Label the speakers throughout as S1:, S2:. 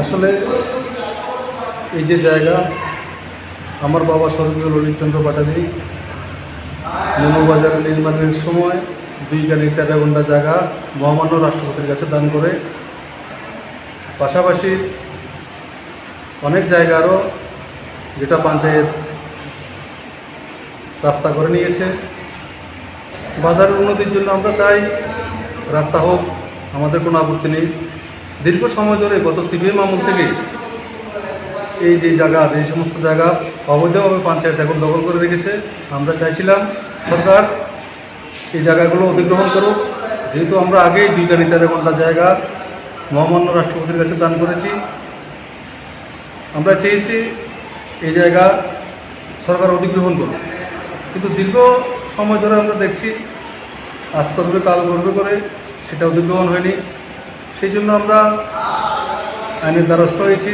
S1: আসলে এই যে জায়গা, আমার বাবা স্বর্গীয় ললিতচন্দ্র পাটালি, মনোবাজার নির্মাণের সময় দুই গাড়ি তেরো ঘণ্টা জায়গা মহামান্য রাষ্ট্রপতির কাছে দান করে। পাশাপাশি অনেক জায়গা আরও যেটা পঞ্চায়েত রাস্তা করে নিয়েছে। বাজার উন্নতির জন্য আমরা চাই, রাস্তা হোক, আমাদের কোনো আপত্তি নেই। দীর্ঘ সময় ধরে গত সিবিএম আমল থেকে এই যে জায়গা এই সমস্ত জায়গা অবৈধভাবে পঞ্চায়েত এখন দখল করে রেখেছে। আমরা চাইছিলাম সরকার এই জায়গাগুলো অধিগ্রহণ করুক। যেহেতু আমরা আগেই দুই গাড়ি তেরো ঘণ্টা জায়গা মহামান্য রাষ্ট্রপতির কাছে দান করেছি। আমরা চেয়েছি এই জায়গা সরকার অধিগ্রহণ করুক। কিন্তু দীর্ঘ সময় ধরে আমরা দেখছি, আজ করবে কাল করবে করে সেটা অধিগ্রহণ হয়নি। সেই জন্য আমরা আইনের দ্বারস্থ হয়েছি।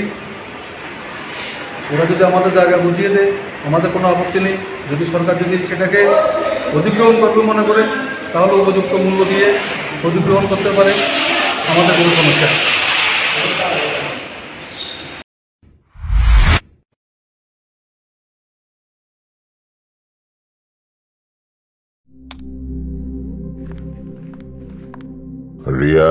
S1: ওরা যদি আমাদের জায়গা বুঝিয়ে দেয়, আমাদের কোনো আপত্তি নেই। যদি সরকার যদি সেটাকে অধিগ্রহণ করবে মনে করে, তাহলে উপযুক্ত মূল্য দিয়ে অধিগ্রহণ করতে পারে। আমাদের কোনো সমস্যা।
S2: রিয়া?